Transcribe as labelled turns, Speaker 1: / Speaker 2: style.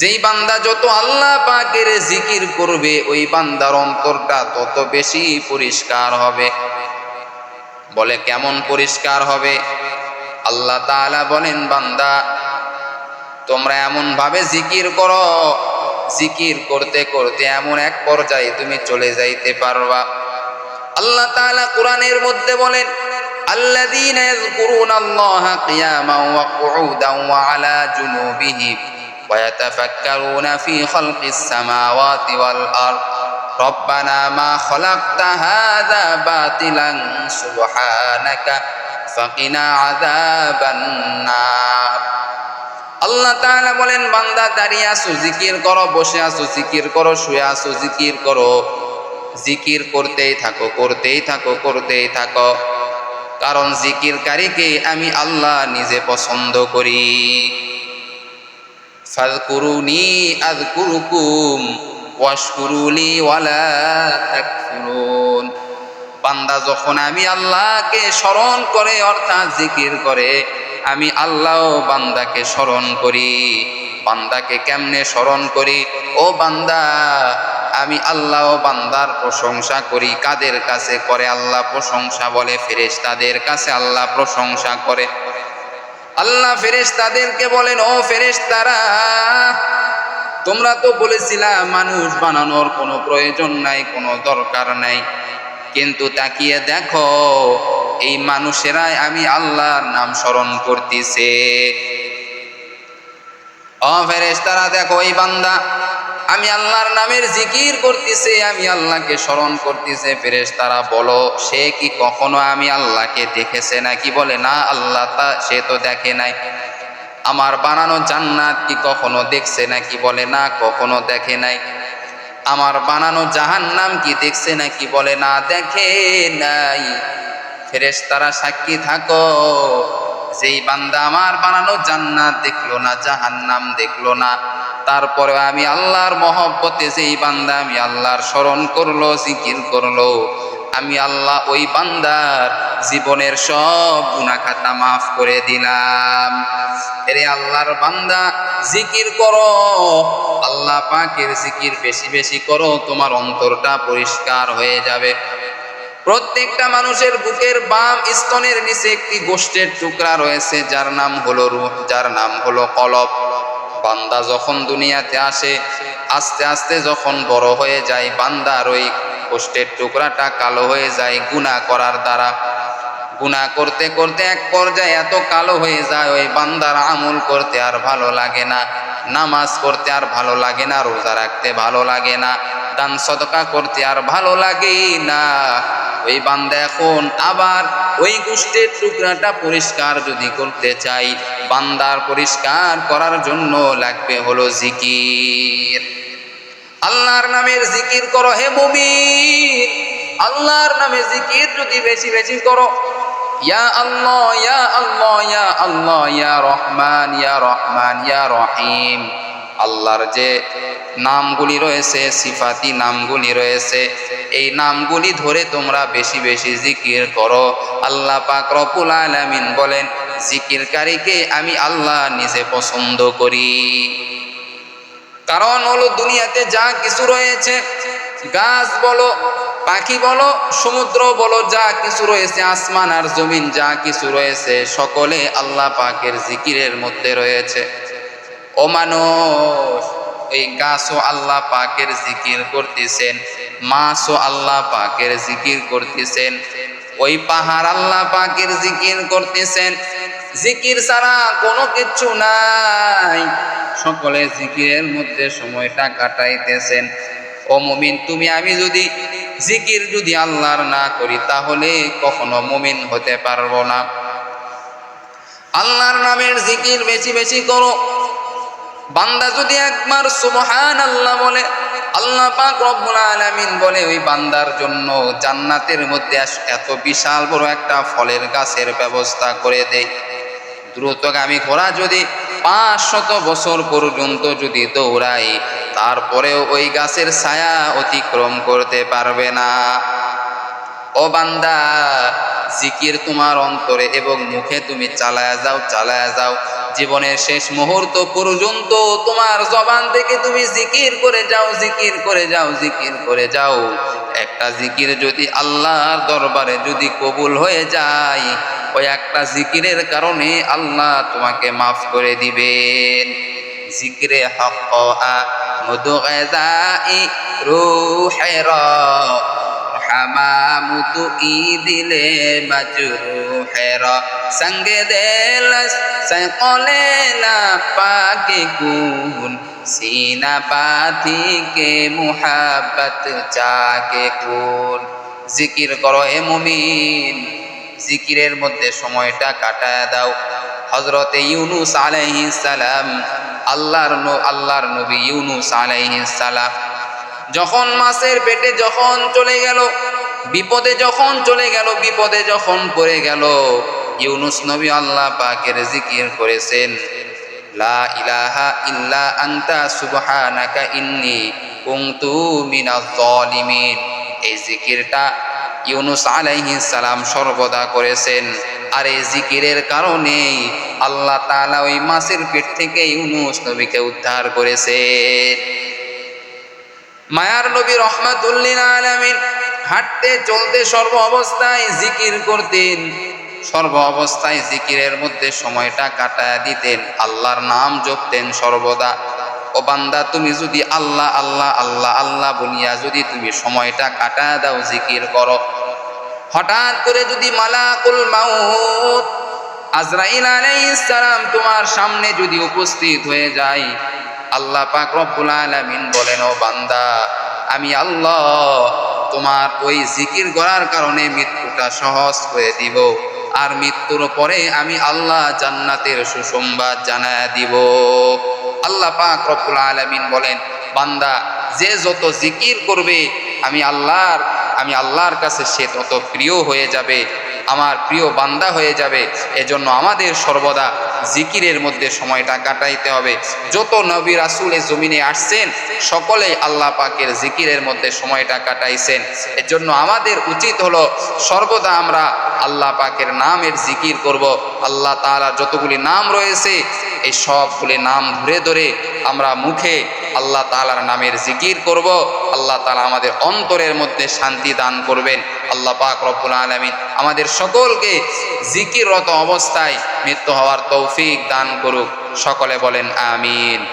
Speaker 1: যেই বান্দা যত আল্লাহ পাকের জিকির করবে, ওই বান্দার অন্তরটা তত বেশি পরিষ্কার হবে। বলে কেমন পরিষ্কার হবে? আল্লাহ তাআলা বলেন, বান্দা, তোমরা এমন ভাবে জিকির করো, জিকির করতে করতে এমন এক পর্যায়ে তুমি চলে যাইতে পারবা। আল্লাহ তাআলা কোরআনের মধ্যে বলেন, আল্লাযীনা ইয়াযকুরুনাল্লাহা কিয়ামান ওয়া কুউদান ওয়া আলা জুনুবিহিম। ويتفكرون في خلق السماوات والأرض ربنا ما خلقت هذا باطلا سبحانك فقنا عذاب النار আল্লাহ তাআলা বলেন বান্দা দাঁড়িয়ে আসো জিকির করো বসে আসো জিকির করো শুয়ে আসো জিকির করো জিকির করতেই থাকো করতেই থাকো করতেই থাকো কারণ জিকিরকারীকে আমি আল্লাহ নিজে পছন্দ করি ফাযকুরুনি আযকুরুকুম ওয়াশকুরুলি ওয়ালা তাকফুরুন। বান্দা যখন আমি আল্লাহকে স্মরণ করে, অর্থাৎ জিকির করে, আমি আল্লাহ বান্দাকে স্মরণ করি। বান্দাকে কেমনে স্মরণ করি? ও বান্দা, আমি আল্লাহ বান্দার প্রশংসা করি। কাদের কাছে করে আল্লাহ প্রশংসা বলে? ফেরেশতাদের কাছে আল্লাহ প্রশংসা করে। আল্লাহ ফেরেশ তাদেরকে বলেন, ও ফেরেশ তারা তোমরা তো বলেছিলা মানুষ বানানোর কোনো প্রয়োজন নাই, কোনো দরকার নাই। কিন্তু তাকিয়ে দেখো, এই মানুষেরাই আমি আল্লাহর নাম স্মরণ করতেছে। ও ফেরেশ তারা দেখো, এই বান্দা আমি আল্লাহর নামের জিকির করতেছে, আমি আল্লাহকে স্মরণ করতেছে। ফেরেশতারা বলো, সে কি কখনো আমি আল্লাহকে দেখেছে নাকি বলে, না, আল্লাহ তা, সে তো দেখে নাই। আমার বানানো জান্নাত কি কখনো দেখছে নাকি বলে, না, কখনো দেখে নাই। আমার বানানো জাহান্নাম কি দেখছে নাকি বলে, না, দেখে নাই। ফেরেশতারা সাক্ষী থাকো। যেই বান্দা আমার বানানো জান্নাত দেখল না, জাহান্নাম দেখল না। তারপরে আমি আল্লাহর মহব্বতে যেই বান্দা আমি আল্লাহর স্মরণ করল, জিকির করল, আমি আল্লাহ ওই বান্দার জীবনের সব গুনাখাতা মাফ করে দিলাম। এরে আল্লাহর বান্দা, জিকির করো। আল্লাহ পাকের জিকির বেশি বেশি করো, তোমার অন্তরটা পরিষ্কার হয়ে যাবে। প্রত্যেকটা মানুষের বুকের বাম স্তনের নিচে একটি গোষ্ঠের টুকরা রয়েছে, যার নাম হলো রূহ, যার নাম হলো কলব। বান্দা যখন দুনিয়াতে আসে, আস্তে আস্তে যখন বড় হয়ে যায়, বান্দার ওই কোষ্ঠের টুকরাটা কালো হয়ে যায় গুনাহ করার দ্বারা। গুনাহ করতে করতে এক পর্যায়ে এত কালো হয়ে যায়, ওই বান্দার আমল করতে আর ভালো লাগে না, নামাজ করতে আর ভালো লাগে না, রোজা রাখতে ভালো লাগে না, দান সদকা করতে আর ভালো লাগে না। ওই বান্দা এখন আবার ওই গোষ্ঠীর টুকরাটা পরিষ্কার যদি করতে চাই, বান্দার পরিষ্কার করার জন্য লাগবে হলো জিকির। আল্লাহর নামের জিকির করো হে মুমিন। আল্লাহর নামে জিকির যদি বেশি বেশি করো, ইয়া আল্লাহ ইয়া আল্লাহ ইয়া আল্লাহ, ইয়া রহমান ইয়া রহমান, ইয়া রহিম। আল্লাহর যে নামগুলি রয়েছে, সিফাতি নামগুলি রয়েছে। এই নামগুলি ধরে তোমরা বেশি বেশি জিকির করো। আল্লাহ পাক রব্বুল আলামিন বলেন, জিকিরকারীকে আমি আল্লাহ নিজে পছন্দ করি। কারণ হলো দুনিয়াতে যা কিছু রয়েছে, গাছ বলো, পাখি বলো, সমুদ্র বলো, যা কিছু রয়েছে, আসমান আর জমিন যা কিছু রয়েছে, সকলে আল্লাহ পাকের জিকিরের মধ্যে রয়েছে। ও মানুষ এই গাছও আল্লাহ পাকের জিকির করতেছেন, মাছও আল্লাহ পাকের জিকির করতেছেন, ওই পাহাড় আল্লাহ পাকের জিকির করতেছেন। জিকির ছাড়া কোনো কিছু নাই। সকলে জিকিরের মধ্যে সময়টা কাটাইতেছেন। ও মুমিন, তুমি, আমি যদি জিকির যদি আল্লাহর না করি, তাহলে কখনো মুমিন হতে পারব না। আল্লাহর নামের জিকির বেশি বেশি করো। বান্দা যদি একবার সুবহান আল্লাহ বলে, আল্লাহ পাক রব্বুল আলামিন বলে, ওই বান্দার জন্য জান্নাতের মধ্যে এত বিশাল বড় একটা ফলের গাছের ব্যবস্থা করে দেয় দ্রুতগামী ঘোড়া যদি পাঁচ শত বছর পর্যন্ত যদি দৌড়াই তারপরেও ওই গাছের ছায়া অতিক্রম করতে পারবে না। ও বান্দা জিকির তোমার অন্তরে এবং মুখে তুমি চালায়া যাও চালায়া যাও। জীবনের শেষ মুহূর্ত পর্যন্ত তোমার জবান থেকে তুমি জিকির করে যাও, জিকির করে যাও, জিকির করে যাও। একটা জিকির যদি আল্লাহর দরবারে যদি কবুল হয়ে যায়, ওই একটা জিকিরের কারণে আল্লাহ তোমাকে মাফ করে দিবেন। জিকিরে হক মধু রুহের ইদিলে মাজরুহের সঙ্গে দেলস সকলে না পাকে গুন সিনা পাথি কে মুহাব্বত চাকে কুন জিকির করো হে মুমিন, জিকিরের মধ্যে সময়টা কাটায় দাও। হজরতে ইউনুস আলাইহিস সালাম, আল্লাহর আল্লাহর নবী ইউনুস আলাইহিস সালাম, যখন মাছের পেটে যখন চলে গেল বিপদে যখন চলে গেল, বিপদে যখন পড়ে গেল, ইউনুস নবী আল্লাহ পাকের জিকির করেছেন, লা ইলাহা ইল্লা আনতা সুবহানাকা ইন্নী কুনতু মিনাজ জালিমিন এই জিকিরটা ইউনুস আলাইহিস সালাম সর্বদা করেছেন। আর এই জিকিরের কারণেই আল্লাহ তাআলা ওই মাছের পেট থেকে ইউনুস নবীকে উদ্ধার করেছেন। মায়ার নবী রহমাতুল্লিন আলামিন হাঁটতে চলতে সর্ব অবস্থায় জিকির করতেন। সর্ব অবস্থায় জিকিরের মধ্যে সময়টা কাটায় দিতেন। আল্লাহর নাম জপতেন সর্বদা। ও বান্দা, তুমি যদি আল্লাহ আল্লাহ আল্লাহ আল্লাহ বলিয়া যদি তুমি সময়টা কাটায় দাও জিকির করো। হঠাৎ করে যদি মালাকুল মাউত আজরাইল সালাম তোমার সামনে যদি উপস্থিত হয়ে যায়, আল্লাহ পাক রব্বুল আলামিন বলেন, ও বান্দা, আমি আল্লাহ তোমার ওই জিকির করার কারণে মৃত্যুটা সহজ হয়ে দিব। আর মৃত্যুর পরে আমি আল্লাহ জান্নাতের সুসংবাদ জানায় দিব। আল্লাহ পাক রব্বুল আলামিন বলেন, বান্দা, যে যত জিকির করবে, আমি আল্লাহর আমি আল্লাহর কাছে সে তত প্রিয় হয়ে যাবে, আমার প্রিয় বান্দা হয়ে যাবে। এজন্য আমাদের সর্বদা জিকিরের মধ্যে সময়টা কাটাইতে হবে। যত নবী রাসুল এ জমিনে আসছেন, সকলেই আল্লাহ পাকের জিকিরের মধ্যে সময়টা কাটাইছেন। এজন্য আমাদের উচিত হলো সর্বদা আমরা আল্লাহ পাকের নামের জিকির করব। আল্লাহ তাআলা যতগুলি নাম রয়েছে, এই সবগুলি নাম ধরে ধরে আমরা মুখে আল্লাহ তাআলার নামের জিকির করব। আল্লাহ তাআলা আমাদের অন্তরের মধ্যে শান্তি দান করবেন। আল্লাহ পাক রব্বুল আলামিন আমাদের সকলকে জিকিররত অবস্থায় মৃত্যু হওয়ার তৌফিক দান করুক। সকলে বলেন আমিন।